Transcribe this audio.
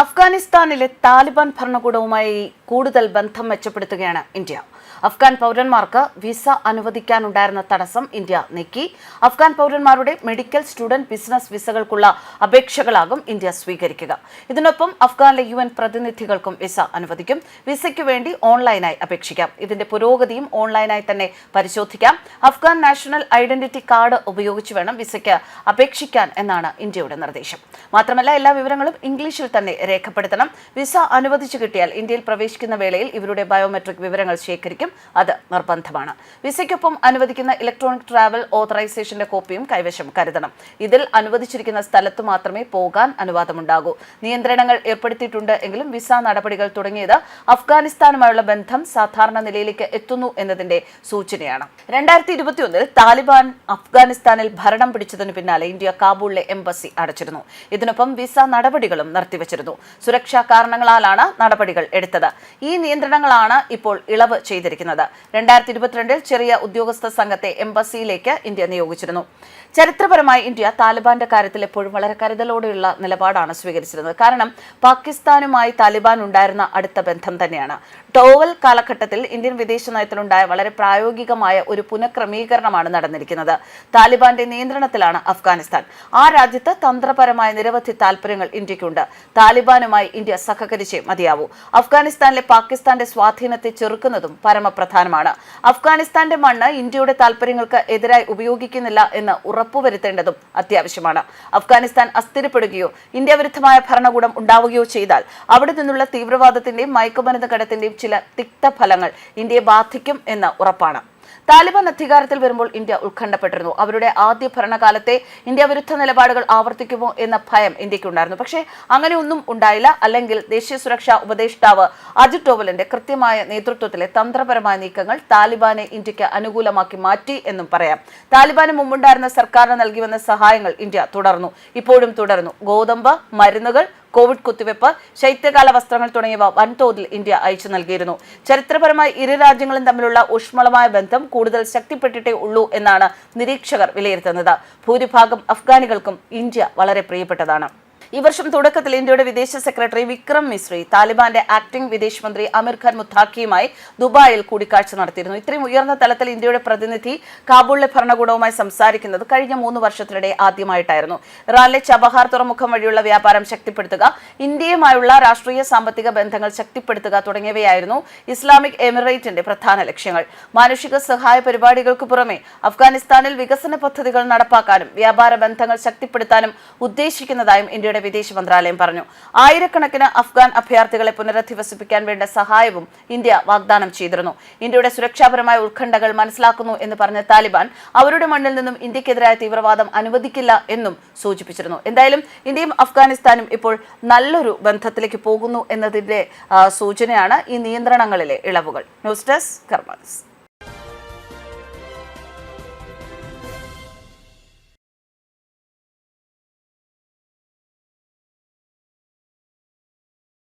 അഫ്ഗാനിസ്ഥാനിലെ താലിബാൻ ഭരണകൂടവുമായി കൂടുതൽ ബന്ധം മെച്ചപ്പെടുത്തുകയാണ് ഇന്ത്യ. അഫ്ഗാൻ പൗരന്മാർക്ക് വിസ അനുവദിക്കാനുണ്ടായിരുന്ന തടസ്സം ഇന്ത്യ നീക്കി. അഫ്ഗാൻ പൗരന്മാരുടെ മെഡിക്കൽ സ്റ്റുഡന്റ് ബിസിനസ് വിസകൾക്കുള്ള അപേക്ഷകളാകും ഇന്ത്യ സ്വീകരിക്കുക. ഇതിനൊപ്പം അഫ്ഗാനിലെ യു പ്രതിനിധികൾക്കും വിസ അനുവദിക്കും. വിസയ്ക്ക് വേണ്ടി ഓൺലൈനായി അപേക്ഷിക്കാം. ഇതിന്റെ പുരോഗതിയും ഓൺലൈനായി തന്നെ പരിശോധിക്കാം. അഫ്ഗാൻ നാഷണൽ ഐഡന്റിറ്റി കാർഡ് ഉപയോഗിച്ച് വേണം വിസയ്ക്ക് അപേക്ഷിക്കാൻ എന്നാണ് ഇന്ത്യയുടെ നിർദ്ദേശം. മാത്രമല്ല എല്ലാ വിവരങ്ങളും ഇംഗ്ലീഷിൽ തന്നെ രേഖപ്പെടുത്തണം. വിസ അനുവദിച്ചു കിട്ടിയാൽ ഇന്ത്യയിൽ പ്രവേശിക്കുന്ന വേളയിൽ ഇവരുടെ ബയോമെട്രിക് വിവരങ്ങൾ ശേഖരിക്കും. അത് നിർബന്ധമാണ്. വിസയ്ക്കൊപ്പം അനുവദിക്കുന്ന ഇലക്ട്രോണിക് ട്രാവൽ ഓതറൈസേഷന്റെ കോപ്പിയും കൈവശം കരുതണം. ഇതിൽ അനുവദിച്ചിരിക്കുന്ന സ്ഥലത്ത് മാത്രമേ പോകാൻ അനുവാദമുണ്ടാകൂ. നിയന്ത്രണങ്ങൾ ഏർപ്പെടുത്തിയിട്ടുണ്ട് എങ്കിലും വിസ നടപടികൾ തുടങ്ങിയത് അഫ്ഗാനിസ്ഥാനുമായുള്ള ബന്ധം സാധാരണ നിലയിലേക്ക് എത്തുന്നു എന്നതിന്റെ സൂചനയാണ്. രണ്ടായിരത്തി ഇരുപത്തിയൊന്നിൽ താലിബാൻ അഫ്ഗാനിസ്ഥാനിൽ ഭരണം പിടിച്ചതിന് പിന്നാലെ ഇന്ത്യ കാബൂളിലെ എംബസി അടച്ചിരുന്നു. ഇതിനൊപ്പം വിസ നടപടികളും നിർത്തിവച്ചിരുന്നു. സുരക്ഷാ കാരണങ്ങളാലാണ് നടപടികൾ എടുത്തത്. ഈ നിയന്ത്രണങ്ങളാണ് ഇപ്പോൾ ഇളവ് ചെയ്തിരിക്കുന്നത്. രണ്ടായിരത്തി ഇരുപത്തിരണ്ടിൽ ചെറിയ ഉദ്യോഗസ്ഥ സംഘത്തെ എംബസിയിലേക്ക് ഇന്ത്യ നിയോഗിച്ചിരുന്നു. ചരിത്രപരമായി ഇന്ത്യ താലിബാന്റെ കാര്യത്തിൽ എപ്പോഴും വളരെ കരുതലോടെയുള്ള നിലപാടാണ് സ്വീകരിച്ചിരുന്നത്. കാരണം പാകിസ്ഥാനുമായി താലിബാൻ ഉണ്ടായിരുന്ന അടുത്ത ബന്ധം തന്നെയാണ്. ടോവൽ കാലഘട്ടത്തിൽ ഇന്ത്യൻ വിദേശ നയത്തിലുണ്ടായ വളരെ പ്രായോഗികമായ ഒരു പുനഃക്രമീകരണമാണ് നടന്നിരിക്കുന്നത്. താലിബാന്റെ നിയന്ത്രണത്തിലാണ് അഫ്ഗാനിസ്ഥാൻ. ആ രാജ്യത്ത് തന്ത്രപരമായ നിരവധി താൽപര്യങ്ങൾ ഇന്ത്യക്കുണ്ട്. താലിബാനുമായി ഇന്ത്യ സഹകരിച്ചേ മതിയാവൂ. അഫ്ഗാനിസ്ഥാനിലെ പാകിസ്ഥാന്റെ സ്വാധീനത്തെ ചെറുക്കുന്നതും പരമപ്രധാനമാണ്. അഫ്ഗാനിസ്ഥാന്റെ മണ്ണ് ഇന്ത്യയുടെ താൽപര്യങ്ങൾക്ക് എതിരായി ഉപയോഗിക്കുന്നില്ല എന്ന് ഉറപ്പുവരുത്തേണ്ടതും അത്യാവശ്യമാണ്. അഫ്ഗാനിസ്ഥാൻ അസ്ഥിരപ്പെടുകയോ ഇന്ത്യ വിരുദ്ധമായ ഭരണകൂടം ഉണ്ടാവുകയോ ചെയ്താൽ അവിടെ നിന്നുള്ള തീവ്രവാദത്തിന്റെയും മയക്കുമരുന്ന് കടത്തിന്റെയും ചില തിക്തഫലങ്ങൾ ഇന്ത്യയെ ബാധിക്കും എന്ന് ഉറപ്പാണ്. താലിബാൻ അധികാരത്തിൽ വരുമ്പോൾ ഇന്ത്യ ഉത്കണ്ഠപ്പെട്ടിരുന്നു. അവരുടെ ആദ്യ ഭരണകാലത്തെ ഇന്ത്യ വിരുദ്ധ നിലപാടുകൾ ആവർത്തിക്കുമോ എന്ന ഭയം ഇന്ത്യക്കുണ്ടായിരുന്നു. പക്ഷേ അങ്ങനെയൊന്നും ഉണ്ടായില്ല. അല്ലെങ്കിൽ ദേശീയ സുരക്ഷാ ഉപദേഷ്ടാവ് അജിത് ഡോവലിന്റെ കൃത്യമായ നേതൃത്വത്തിലെ തന്ത്രപരമായ നീക്കങ്ങൾ താലിബാനെ ഇന്ത്യയ്ക്ക് അനുകൂലമാക്കി മാറ്റി എന്നും പറയാം. താലിബാന് മുമ്പുണ്ടായിരുന്ന സർക്കാരിന് നൽകി വന്ന സഹായങ്ങൾ ഇന്ത്യ തുടർന്നു. ഇപ്പോഴും തുടർന്നു ഗോതമ്പ് മരുന്നുകൾ കോവിഡ് കുത്തിവെപ്പ് ശൈത്യകാല വസ്ത്രങ്ങൾ തുടങ്ങിയവ വൻതോതിൽ ഇന്ത്യ അയച്ചു നൽകിയിരുന്നു. ചരിത്രപരമായി ഇരു രാജ്യങ്ങളും തമ്മിലുള്ള ഊഷ്മളമായ ബന്ധം കൂടുതൽ ശക്തിപ്പെട്ടിട്ടേ ഉള്ളൂ എന്നാണ് നിരീക്ഷകർ വിലയിരുത്തുന്നത്. ഭൂരിഭാഗം അഫ്ഗാനികൾക്കും ഇന്ത്യ വളരെ പ്രിയപ്പെട്ടതാണ്. ഈ വർഷം തുടക്കത്തിൽ ഇന്ത്യയുടെ വിദേശ സെക്രട്ടറി വിക്രം മിശ്രി താലിബാന്റെ ആക്ടിംഗ് വിദേശ മന്ത്രി അമീർ ഖാൻ മുത്താഖിയുമായി ദുബായിൽ കൂടിക്കാഴ്ച നടത്തിയിരുന്നു. ഇത്രയും ഉയർന്ന തലത്തിൽ ഇന്ത്യയുടെ പ്രതിനിധി കാബൂളിലെ ഭരണകൂടവുമായി സംസാരിക്കുന്നത് കഴിഞ്ഞ മൂന്ന് വർഷത്തിനിടെ ആദ്യമായിട്ടായിരുന്നു. ഇറാനിലെ ചബഹാർ തുറമുഖം വഴിയുള്ള വ്യാപാരം ശക്തിപ്പെടുത്തുക ഇന്ത്യയുമായുള്ള രാഷ്ട്രീയ സാമ്പത്തിക ബന്ധങ്ങൾ ശക്തിപ്പെടുത്തുക തുടങ്ങിയവയായിരുന്നു ഇസ്ലാമിക് എമിറേറ്റിന്റെ പ്രധാന ലക്ഷ്യങ്ങൾ. മാനുഷിക സഹായ പരിപാടികൾക്ക് പുറമെ അഫ്ഗാനിസ്ഥാനിൽ വികസന പദ്ധതികൾ നടപ്പാക്കാനും വ്യാപാര ബന്ധങ്ങൾ ശക്തിപ്പെടുത്താനും ഉദ്ദേശിക്കുന്നതായും ഇന്ത്യയുടെ വിദേശ മന്ത്രാലയം പറഞ്ഞു. ആയിരക്കണക്കിന് അഫ്ഗാൻ അഭയാർത്ഥികളെ പുനരധിവസിപ്പിക്കാൻ വേണ്ട സഹായവും ഇന്ത്യ വാഗ്ദാനം ചെയ്തിരുന്നു. ഇന്ത്യയുടെ സുരക്ഷാപരമായ ഉത്കണ്ഠകൾ മനസ്സിലാക്കുന്നു എന്ന് പറഞ്ഞ താലിബാൻ അവരുടെ മണ്ണിൽ നിന്നും ഇന്ത്യക്കെതിരായ തീവ്രവാദം അനുവദിക്കില്ല എന്നും സൂചിപ്പിച്ചിരുന്നു. എന്തായാലും ഇന്ത്യയും അഫ്ഗാനിസ്ഥാനും ഇപ്പോൾ നല്ലൊരു ബന്ധത്തിലേക്ക് പോകുന്നു എന്നതിന്റെ സൂചനയാണ് ഈ നിയന്ത്രണങ്ങളിലെ ഇളവുകൾ. News desk karmas